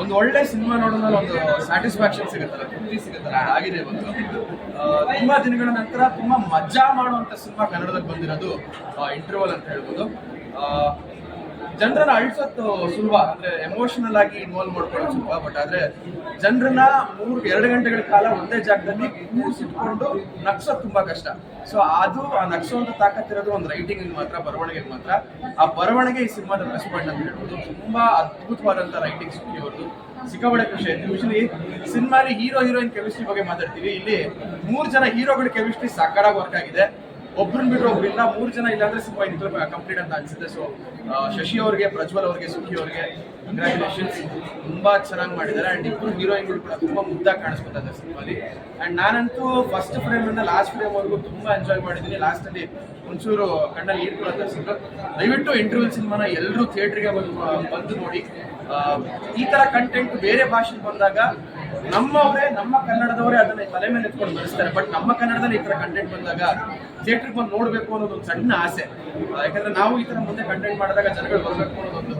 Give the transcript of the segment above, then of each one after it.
ಒಂದು ಒಳ್ಳೆ ಸಿನಿಮಾ ನೋಡೋದ್ರಲ್ಲಿ ಒಂದು ಸ್ಯಾಟಿಸ್ಫ್ಯಾಕ್ಷನ್ ಸಿಗುತ್ತಲ್ಲ ತೃಪ್ತಿ ಸಿಗುತ್ತಲ್ಲ ಆಗಿದೆ ಇವತ್ತು ತುಂಬಾ ದಿನಗಳ ನಂತರ ತುಂಬಾ ಮಜಾ ಮಾಡುವಂತ ಸಿನಿಮಾ ಕನ್ನಡದಲ್ಲಿ ಬಂದಿರೋದು ಇಂಟರ್ವಲ್ ಅಂತ ಹೇಳ್ಬೋದು. ಜನರನ್ನ ಅಳ್ಸೋದು ಸುಲಭ. ಅಂದ್ರೆ ಎಮೋಷನಲ್ ಆಗಿ ಇನ್ವಾಲ್ವ್ ಮಾಡ್ಕೊಳ್ಳೋದು ಸುಲಭ. ಬಟ್ ಆದ್ರೆ ಜನರನ್ನ ಮೂರು, ಎರಡು ಗಂಟೆಗಳ ಕಾಲ ಒಂದೇ ಜಾಗದಲ್ಲಿ ಕೂರಿಸಿಟ್ಕೊಂಡು ನಗ್ಸೋದು ತುಂಬಾ ಕಷ್ಟ. ಸೊ ಅದು ಆ ನಗ್ಸೋಂತ ತಾಕತ್ತಿರೋದು ಒಂದು ರೈಟಿಂಗ್ ಮಾತ್ರ ಬರವಣಿಗೆ ಮಾತ್ರ. ಆ ಬರವಣಿಗೆ ಈ ಸಿನಿಮಾದ ಬೆಸ್ಟ್ ಪಾಯಿಂಟ್ ಅಂತ ಹೇಳ್ಬೋದು. ತುಂಬಾ ಅದ್ಭುತವಾದಂತ ರೈಟಿಂಗ್ ಸುಖಿ ಅವ್ರದ್ದು. ಖುಷಿ ಆಯ್ತು. ಯೂಶಲಿ ಸಿನಿಮಾಲಿ ಹೀರೋ ಹೀರೋಯಿನ್ ಕೆಮಿಸ್ಟ್ರಿ ಬಗ್ಗೆ ಮಾತಾಡ್ತೀವಿ. ಇಲ್ಲಿ ಮೂರು ಜನ ಹೀರೋಗಳ ಕೆಮಿಸ್ಟ್ರಿ ಸಾಕಾರಾಗಿ ವರ್ಕ್ ಆಗಿದೆ. ಒಬ್ರನ್ನ ಬಿಟ್ಟರೆ ಒಬ್ರು. ಮೂರು ಜನ ಇಲ್ಲ ಅಂದ್ರೆ ಸಿನಿಮಾ ಇಂಟರ್ ಕಂಪ್ಲೀಟ್ ಅಂತ ಅನ್ಸುತ್ತೆ. ಸೊ ಶಶಿ ಅವ್ರಿಗೆ, ಪ್ರಜ್ವಲ್ ಅವ್ರಿಗೆ, ಸುಖಿ ಅವ್ರಿಗೆ ಕಂಗ್ರ್ಯಾಚುಲೇಷನ್ಸ್ ತುಂಬಾ ಚೆನ್ನಾಗಿ ಮಾಡಿದ್ದಾರೆ. ಅಂಡ್ ಇಬ್ರು ಹೀರೋಯಿನ್ಗಳು ಕೂಡ ತುಂಬಾ ಮುದ್ದಾಗಿ ಕಾಣಿಸ್ಕೊತಾ ಸಿನಿಮಾಲಿ. ಅಂಡ್ ನಾನಂತೂ ಫಸ್ಟ್ ಫ್ರೇಮ್ ಇಂದ ಲಾಸ್ಟ್ ಫ್ರೇಮ್ ವರೆಗೂ ತುಂಬಾ ಎಂಜಾಯ್ ಮಾಡಿದ್ದೀನಿ ಲಾಸ್ಟ್ ಅಲ್ಲಿ ಒಂಚೂರು ಕಣ್ಣಲ್ಲಿ ನೀರು ಕೂಡ ತರಿಸಿದ್ರು ದಯವಿಟ್ಟು ಇಂಟರ್ವ್ಯೂ ಸಿನಿಮಾನ ಎಲ್ಲರೂ ಥಿಯೇಟ್ರಿಗೆ ಬಂದು ಬಂದು ನೋಡಿ. ಈ ತರ ಕಂಟೆಂಟ್ ಬೇರೆ ಭಾಷೆಗೆ ಬಂದಾಗ ನಮ್ಮವರೇ, ನಮ್ಮ ಕನ್ನಡದವರೇ ಅದನ್ನ ತಲೆ ಮೇಲೆ ಎತ್ಕೊಂಡು ಬರೆಸ್ತಾರೆ ಬಟ್ ನಮ್ಮ ಕನ್ನಡದಲ್ಲಿ ಈ ತರ ಕಂಟೆಂಟ್ ಬಂದಾಗ ಥಿಯೇಟ್ರಿಗೆ ಬಂದು ನೋಡ್ಬೇಕು ಅನ್ನೋದು ಒಂದು ಸಣ್ಣ ಆಸೆ. ಯಾಕಂದ್ರೆ ನಾವು ಈ ತರ ಮುಂದೆ ಕಂಟೆಂಟ್ ಮಾಡಿದಾಗ ಜನಗಳು ಬರಬೇಕು ಅನ್ನೋದೊಂದು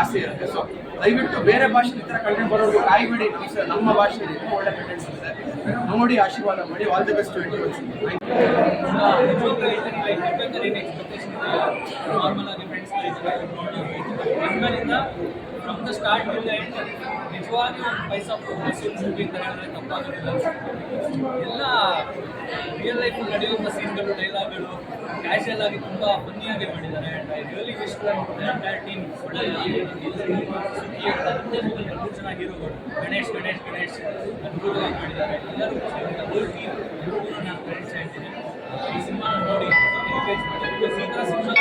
ಆಸೆ ಇರುತ್ತೆ. ಸೊ ದಯವಿಟ್ಟು ಬೇರೆ ಭಾಷೆ ಈ ತರ ಕಂಟೆಂಟ್ ಬರೋದು ಕಾಯ್ಬೇಡಿ ನಮ್ಮ ಭಾಷೆ ತುಂಬಾ ಒಳ್ಳೆ ಕಂಟೆಂಟ್ ಇದೆ. ನೋಡಿ, ಆಶೀರ್ವಾದ ಮಾಡಿ. All the best twenty normal ಆಗಿ friends from the start to the end ನಿಜವಾಗಿ ಒಂದು ಪೈಸಾ ಮೂವಿ ಅಂತ ಹೇಳಿದ್ರೆ ತಪ್ಪಾಗೋದಿಲ್ಲ ಎಲ್ಲ ರಿಯಲ್ ಲೈಫಲ್ಲಿ ನಡೆಯುವಂಥ ಸೀನ್ಗಳು ಡೈಲಾಗ್ಗಳು ಕ್ಯಾಶುಯಲ್ ಆಗಿ ತುಂಬ ಫನ್ನಿಯಾಗಿ ಮಾಡಿದ್ದಾರೆ. And I really wish team ಮೂರು ಜನ ಹೀರೋಗಳು ಗಣೇಶ್ ಗಣೇಶ್ ಗಣೇಶ್ ಅದ್ಭುತವಾಗಿ ಮಾಡಿದ್ದಾರೆ. ಎಲ್ಲರೂ ಹೋಲ್ ಟೀಮ್ ನಾನು ಫ್ರೆಂಡ್ಸ್ ಹೇಳ್ತೀನಿ ಈ ಸಿನಿಮಾ ನೋಡಿ ಎಂಕರೇಜ್ ಸಿನಿಮಾ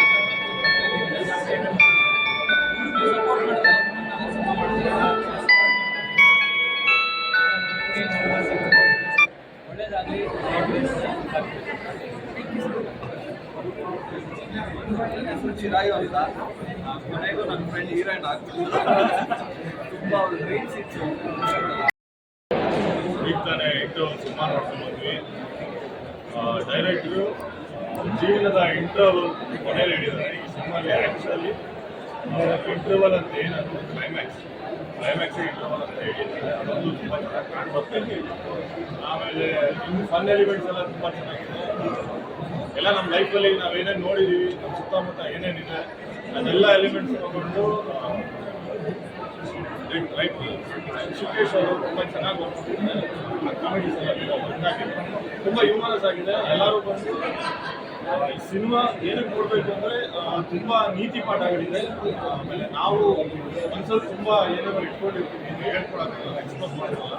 ಅಂತ ಆ, ಕೊನೆಗೂ ನನ್ನ ಫ್ರೆಂಡ್ ಹೀರೋಯಿನ್ ಆಗ್ಬಿಟ್ಟು ತುಂಬ ಅವ್ರ ಡ್ರೀಮ್ಸ್ ಇತ್ತು ಈಗ ತಾನೇ ಇಟ್ಟು ಸಿನಿಮಾ ನೋಡ್ಕೊಂಡು ಬಂದ್ವಿ. ಡೈರೆಕ್ಟ್ರು ಜೀವನದ ಇಂಟರ್ವಲ್ ಕೊನೆಯಲ್ಲಿ ಹಿಡಿದಾರೆ ಈ ಸಿನಿಮಾಲಿ ಆ್ಯಕ್ಚುಲಿ ಇಂಟರ್ವಲ್ ಅಂತ ಏನದು ಕ್ಲೈಮ್ಯಾಕ್ಸ್ ಕ್ಲೈಮ್ಯಾಕ್ಸ್ ಇಂಟರ್ವಲ್ ಅಂತ ಹೇಳಿದ್ದೀನಿ ಅದೊಂದು ತುಂಬ ಚೆನ್ನಾಗಿ ಕಾಣ್ಬರ್ತದೆ ಆಮೇಲೆ ಇನ್ನು ಫನ್ ಎಲಿಮೆಂಟ್ಸ್ ಎಲ್ಲ ತುಂಬ ಚೆನ್ನಾಗಿದೆ. ಎಲ್ಲ ನಮ್ಮ ಲೈಫಲ್ಲಿ ನಾವೇನೇನು ನೋಡಿದ್ದೀವಿ ನಮ್ಮ ಸುತ್ತಮುತ್ತ ಏನೇನಿದೆ, ಅದೆಲ್ಲ ಎಲಿಮೆಂಟ್ಸ್ ತಗೊಂಡು ರೈಟ್ ಸುಖೇಶ್ ಅವರು ತುಂಬ ಚೆನ್ನಾಗಿ ಬರ್ತಿದ್ದಾರೆ ಆ ಕಾಮಿಡೀಸ್ ಎಲ್ಲ ತುಂಬ ಹ್ಯೂಮರಸ್ ಆಗಿದೆ. ಎಲ್ಲರೂ ಬಂದು ಈ ಸಿನಿಮಾ ಏನಕ್ಕೆ ನೋಡಬೇಕು ಅಂದರೆ ತುಂಬ ನೀತಿ ಪಾಠಗಳಿದೆ. ಆಮೇಲೆ ನಾವು ಮನಸ್ಸಲ್ಲಿ ತುಂಬ ಏನೇನೋ ಇಟ್ಕೊಂಡಿರ್ತೀವಿ ಇದು ಹೇಳ್ಕೊಳಕ್ಕಾಗಲ್ಲ ಎಕ್ಸ್ಪ್ರೆಸ್ ಮಾಡೋಲ್ಲ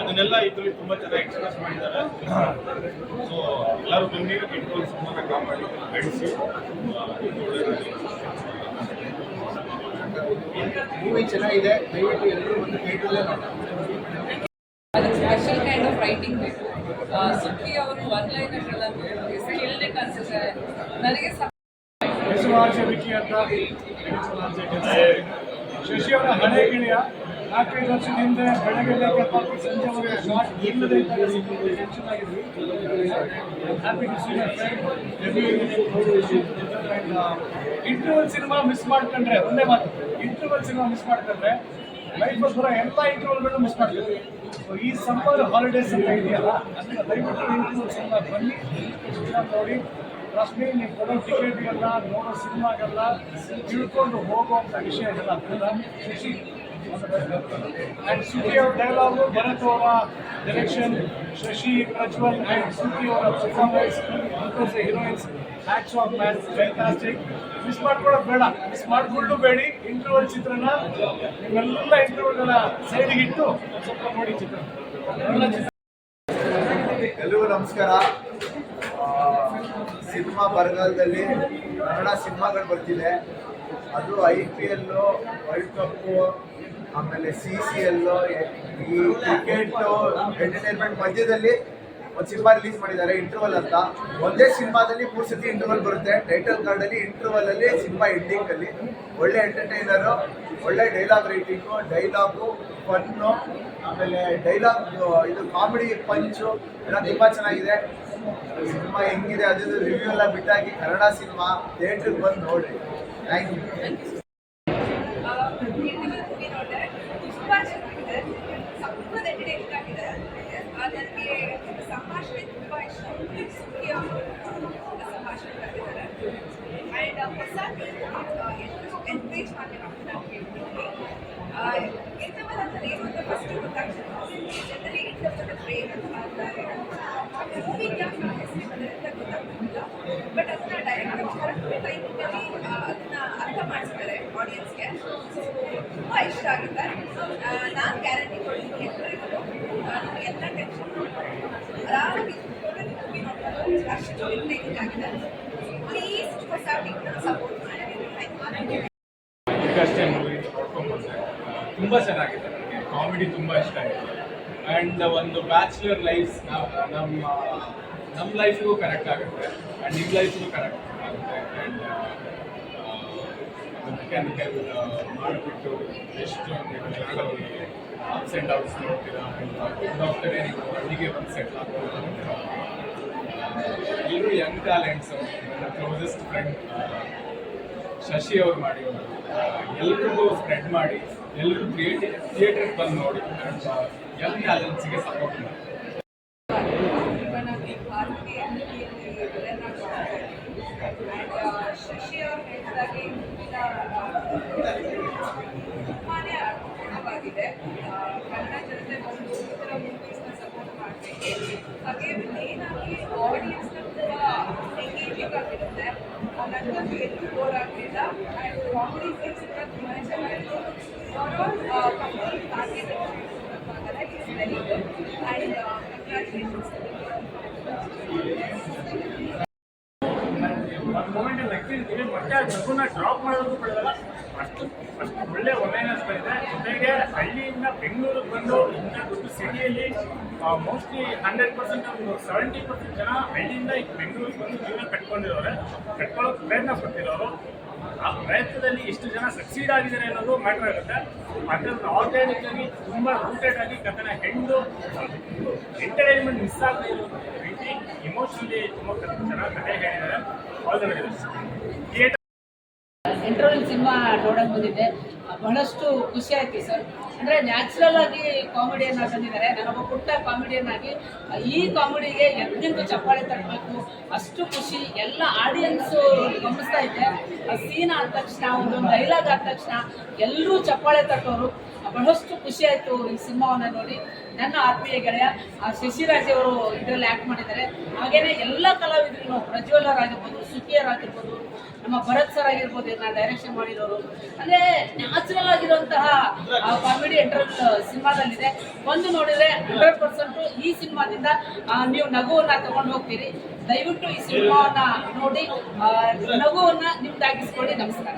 ಅದನ್ನೆಲ್ಲ ಇದರಲ್ಲಿ ತುಂಬ ಚೆನ್ನಾಗಿ ಎಕ್ಸ್ಪ್ರೆಸ್ ಮಾಡಿದ್ದಾರೆ. ಸೊ ಎಲ್ಲರೂ ಬಂದಿ ಇಟ್ಕೊಂಡು ಸಿನಿಮಾನ ಕಾಪಾಡಿ ನಡೆಸಿ ಮೂವಿ ಚೆನ್ನಾಗಿದೆ. ದಯವಿಟ್ಟು ಎಲ್ಲರೂ ಒಂದು ಥಿಯೇಟ್ರಲ್ಲೇ ನೋಡಿ ಅದಕ್ಕೆ ಸ್ಪೆಷಲ್ ಕೈಂಡ್ ಆಫ್ ರೈಟಿಂಗ್ ಬೇಕು ಸುಖಿ ಅವರು ಸ್ಕಿಲ್ಡ್ ಇಟ್ ಅನ್ಸುತ್ತೆ ನನಗೆ ವಿಕಿ ಅಂತ ಶಶಿ ಅವರ ಹಳೆ ಗಿಳಿಯ ನಾಲ್ಕೈದು ವರ್ಷದ ಹಿಂದೆ ಬೆಳಗ್ಗೆ ಮೇಕಪ್ ಹಾಕಿ ಸಂಜೆವರೆಗೆ ಶಾರ್ಟ್ ಇಲ್ಲದೆ happy to see interval cinema miss ಮಾಡ್ಕೊಂಡ್ರೆ, ಒಂದೇ ಮಾತು ಇಂಟರ್ವಲ್ ಸಿನಿಮಾ ಮಿಸ್ ಮಾಡ್ಕೊಂಡ್ರೆ ಲೈಫಲ್ಲಿ ಬರೋ ಎಲ್ಲ ಇಂಟರ್ವಲ್ಗಳು ಮಿಸ್ ಮಾಡ್ತೀವಿ. ಸೊ ಈ ಸಮ್ಮರ್ ಹಾಲಿಡೇಸ್ ಅಂತ ಇದೆಯಲ್ಲ ದಯವಿಟ್ಟು ಇಂಟರ್ವಲ್ಸ್ ಎಲ್ಲ ಬನ್ನಿ. ನೋಡಿ. ಟ್ರಸ್ಟ್ ಮೀ ನೀವು ಕೊಡೋ ಟಿಕೆಟ್ಗೆಲ್ಲ ನೋಡೋ ಸಿನಿಮಾಗೆಲ್ಲ ತಿಳ್ಕೊಂಡು ಹೋಗುವಂಥ ವಿಷಯಗೆಲ್ಲ ಅದೆಲ್ಲ ಶಶಿ ಆ್ಯಂಡ್ ಸುಖಿ ಅವ್ರ ಡೈಲಾಗು ಭರತ್ ಅವರ ಡೈರೆಕ್ಷನ್ ಶಶಿ ಪ್ರಜ್ವಲ್ ಆ್ಯಂಡ್ ಸುಖಿ ಅವರ performance because heroines match of match fantastic miss ಮಾಡ್ಕೊಳ್ಳೋದು ಬೇಡ. ಮಿಸ್ ಮಾಡ್ಕೊಂಡು ಬೇಡಿ. ಇಂಟರ್ವಲ್ ಚಿತ್ರನ ನಿಮ್ಮೆಲ್ಲ ಇಂಟರ್ವಲ್ಗಳ ಸೈಡಿಗೆ ಇಟ್ಟು ಸ್ವಲ್ಪ ನೋಡಿ ಚಿತ್ರ. ಎಲ್ಲರಿಗೂ ನಮಸ್ಕಾರ. ಸಿನಿಮಾ ಬರಗಾಲದಲ್ಲಿ ಕನ್ನಡ ಸಿನಿಮಾಗಳು ಬರ್ತಿದೆ. ಅದು I P L world cup ಆಮೇಲೆ ಸಿ ಸಿ ಎಲ್ ಈ ಕ್ರಿಕೆಟ್ ಎಂಟರ್ಟೈನ್ಮೆಂಟ್ ಮಧ್ಯದಲ್ಲಿ ಒಂದು ಸಿನಿಮಾ ರಿಲೀಸ್ ಮಾಡಿದ್ದಾರೆ ಇಂಟರ್ವಲ್ ಅಂತ. ಒಂದೇ ಸಿನಿಮಾದಲ್ಲಿ ಮೂರು ಸತಿ ಇಂಟರ್ವಲ್ ಬರುತ್ತೆ. ಟೈಟಲ್ ಕಾರ್ಡಲ್ಲಿ ಇಂಟರ್ವಲಲ್ಲಿ ಸಿನಿಮಾ ಎಂಡಿಂಗಲ್ಲಿ ಒಳ್ಳೆ ಎಂಟರ್ಟೈನರು ಒಳ್ಳೆ ಡೈಲಾಗ್ ರೈಟಿಂಗು ಡೈಲಾಗು ಫನ್ನು ಆಮೇಲೆ ಡೈಲಾಗ್ ಇದು ಕಾಮಿಡಿ ಪಂಚು ಎಲ್ಲ ತುಂಬ ಚೆನ್ನಾಗಿದೆ. ಸಿನಿಮಾ ಹೆಂಗಿದೆ ಅದ್ರ ರಿವ್ಯೂ ಎಲ್ಲ ಬಿಟ್ಟಾಗಿ ಕನ್ನಡ ಸಿನಿಮಾ ಥಿಯೇಟ್ರಿಗೆ ಬಂದು ನೋಡ್ರಿ. ಥ್ಯಾಂಕ್ ಯು ಆ, ಕ್ರಿಟಿಕಲ್ ಮೂವಿ ನೋಡಿದೆ ನನಗೆ ಸಂಭಾಷಣೆ ತುಂಬ ಇಷ್ಟ ಸುಖಿ ಅವರು ಆ, ಸಂಭಾಷಣೆ ಬರೆದಿದ್ದಾರೆ ಎನ್ಕರೇಜ್ ಮಾಡಬೇಕು ಅಂತ ಅಂತ ಏನು ಅಂತ ಫಸ್ಟ್ ಗೊತ್ತಾಗ್ತದೆ ಯಾಕೆ ನಾವು ಹೆಸರು ಬಂದಿದೆ ಅಂತ ಗೊತ್ತಾಗ್ತಿಲ್ಲ ಬಟ್ ಅದನ್ನ ಡೈರೆಕ್ಟ್ ಕರೆಕ್ಟ್ ಅರ್ಥ ಮಾಡಿಸ್ತಾರೆ ಆಡಿಯನ್ಸ್ಗೆ ತುಂಬ ಇಷ್ಟ ಆಗುತ್ತೆ ನಾನು ಗ್ಯಾರಂಟಿ ಕೊಡ್ತೀನಿ ಎಲ್ಲರಿಗೂ ನಾನು ಎಲ್ಲ ಟೆನ್ಷನ್ ಆರಾಮಾಗಿ ಕೂತ್ಕೊಂಡು ಮೂವಿ ನೋಡ್ಕೊಂಡು ಆಗಿದೆ ಪ್ಲೀಸ್ ಮೂವಿ ತುಂಬ ಚೆನ್ನಾಗಿದೆ. ನನಗೆ ಕಾಮಿಡಿ ತುಂಬ ಇಷ್ಟ ಆಯಿತು ಆ್ಯಂಡ್ ಒಂದು ಬ್ಯಾಚುಲರ್ ಲೈಫ್ ನಮ್ಮ ನಮ್ಮ ಲೈಫಿಗೂ ಕರೆಕ್ಟ್ ಆಗುತ್ತೆ. ಆ್ಯಂಡ್ ನಿಮ್ಮ ಲೈಫಿಗೂ ಕರೆಕ್ಟ್ ಆಗುತ್ತೆ. ಆ್ಯಂಡ್ ಮೆಕ್ಯಾನಿಕಲ್ ಮಾಡಿಬಿಟ್ಟು ಎಷ್ಟು ಅಪ್ಸ್ ಆ್ಯಂಡ್ ಡೌನ್ಸ್ ನೋಡ್ತೀರಾ ಎಂಡ್ ಆಫ್ ನೀವು ಅಲ್ಲಿಗೆ ಒಂದು ಸೆಟ್ ಆಗ್ತೀರಾ ಎಲ್ಲರೂ ಯಂಗ್ ಟ್ಯಾಲೆಂಟ್ಸ್ ನನ್ನ ಕ್ಲೋಸೆಸ್ಟ್ ಫ್ರೆಂಡ್ ಶಶಿ ಅವ್ರು ಮಾಡಿ ಎಲ್ರಿಗೂ ಸ್ಪ್ರೆಡ್ ಮಾಡಿ ಎಲ್ಲರೂ ಥಿಯೇಟರ್ ಬಂದು ನೋಡಿ ಯಂಗ್ ಟ್ಯಾಲೆಂಟ್ಸ್ಗೆ ಸಪೋರ್ಟ್ ಮಾಡಿ. ಕನ್ನಡ ಜನತೆ ಸಪೋರ್ಟ್ ಮಾಡಬೇಕು. ಹಾಗೆ ನನಗಂತೂ ಎಲ್ಲೂ ಬೋರ್ ಆಗಲಿಲ್ಲ ಆ್ಯಂಡ್ ಕಾಮಿಡಿ ಸೀನ್ಸ್ ಕೂಡ ತುಂಬಾ ಚೆನ್ನಾಗಿತ್ತು overall complete target is very good and congratulations ಒಂದು ನಗ್ತಿರ್ತೀವಿ ಮತ್ತೆ ಜಗನ್ನ ಡ್ರಾಪ್ ಮಾಡೋದಕ್ಕೂ ಬಿಡಲ್ಲ. ಅಷ್ಟು ಅಷ್ಟು ಒಳ್ಳೆ ಅವೇರ್ನೆಸ್ ಬಂದಿದೆ. ಜೊತೆಗೆ ಹಳ್ಳಿಯಿಂದ ಬೆಂಗಳೂರಿಗೆ ಬಂದು ಇಂಥ ದೊಡ್ಡ ಸಿಟಿಯಲ್ಲಿ ಮೋಸ್ಟ್ಲಿ ಹಂಡ್ರೆಡ್ ಪರ್ಸೆಂಟ್ ಒಂದು ಸೆವೆಂಟಿ ಪರ್ಸೆಂಟ್ ಜನ ಹಳ್ಳಿಯಿಂದ ಬೆಂಗಳೂರಿಗೆ ಬಂದು ಜೀವನ ಕಟ್ಕೊಂಡಿರೋರೆ. ಕಟ್ಕೊಳ್ಳೋಕೆ ಪ್ರಯತ್ನ ಪಡ್ತಿರೋರು. ಆ ಪ್ರಯತ್ನದಲ್ಲಿ ಎಷ್ಟು ಜನ ಸಕ್ಸೀಡ್ ಆಗಿದ್ದಾರೆ ಅನ್ನೋದು ಮ್ಯಾಟರ್ ಆಗುತ್ತೆ. ಅದನ್ನು ಆರ್ಗ್ಯಾನಿಕ್ ಆಗಿ, ತುಂಬ ರೂಟೆಡ್ ಆಗಿ ಕಥನ ಹೆಣ್ಣು ಎಂಟರ್ಟೈನ್ಮೆಂಟ್ ಮಿಸ್ ಆಗದೆ ಇರೋ ರೀತಿ ಇಮೋಷನಲಿ ತುಂಬ ಚೆನ್ನಾಗಿ ಕಥೆ ಹೇಳಿದ್ದಾರೆ. All the very theatre cinema ನೋಡಕ್ ಬಂದಿದ್ದೆ. ಬಹಳಷ್ಟು ಖುಷಿ ಆಯ್ತು ಸರ್. ಅಂದರೆ ನ್ಯಾಚುರಲ್ ಆಗಿ ಕಾಮಿಡಿಯನ್ನ ತಂದಿದ್ದಾರೆ. ನಾನೊಬ್ಬ ಪುಟ್ಟ ಕಾಮಿಡಿಯನ್ ಆಗಿ ಈ ಕಾಮಿಡಿಗೆ ಎದ್ದಿಂದು ಚಪ್ಪಾಳೆ ತಟ್ಟಬೇಕು ಅಷ್ಟು ಖುಷಿ, ಎಲ್ಲ ಆಡಿಯನ್ಸು ಗಮನಿಸ್ತಾ ಇದೆ ಸೀನ್ ಆದ ತಕ್ಷಣ ಒಂದು ಡೈಲಾಗ್ ಆದ ತಕ್ಷಣ, ಎಲ್ಲರೂ ಚಪ್ಪಾಳೆ ತಟ್ಟೋರು ಬಹಳಷ್ಟು ಖುಷಿ ಆಯಿತು ಈ ಸಿನಿಮಾವನ್ನು ನೋಡಿ. ನನ್ನ ಆತ್ಮೀಯ ಗೆಳೆಯ, ಆ ಅವರು ಇದರಲ್ಲಿ ಆ್ಯಕ್ಟ್ ಮಾಡಿದ್ದಾರೆ. ಹಾಗೇನೆ ಎಲ್ಲ ಕಲಾವಿದರು ಪ್ರಜ್ವಲರ್ ಆಗಿರ್ಬೋದು ಸುಖಿಯರ್ ಆಗಿರ್ಬೋದು ನಮ್ಮ ಭರತ್ ಸರ್ ಆಗಿರ್ಬೋದು ಇದನ್ನ ಡೈರೆಕ್ಷನ್ ಮಾಡಿರೋರು. ಅಂದ್ರೆ ನ್ಯಾಚುರಲ್ ಆಗಿರುವಂತಹ ಕಾಮಿಡಿ ಎಂಟರ್ ಸಿನಿಮಾದಲ್ಲಿದೆ. ಒಂದು ನೋಡಿದ್ರೆ ಹಂಡ್ರೆಡ್ ಪರ್ಸೆಂಟ್ ಈ ಸಿನಿಮಾದಿಂದ ನೀವು ನಗುವನ್ನ ತಗೊಂಡು ಹೋಗ್ತೀರಿ. ದಯವಿಟ್ಟು ಈ ಸಿನಿಮಾವನ್ನ ನೋಡಿ ನಗುವನ್ನ ನಿಮ್ದಾಗಿಸ್ಕೊಳ್ಳಿ. ನಮಸ್ಕಾರ.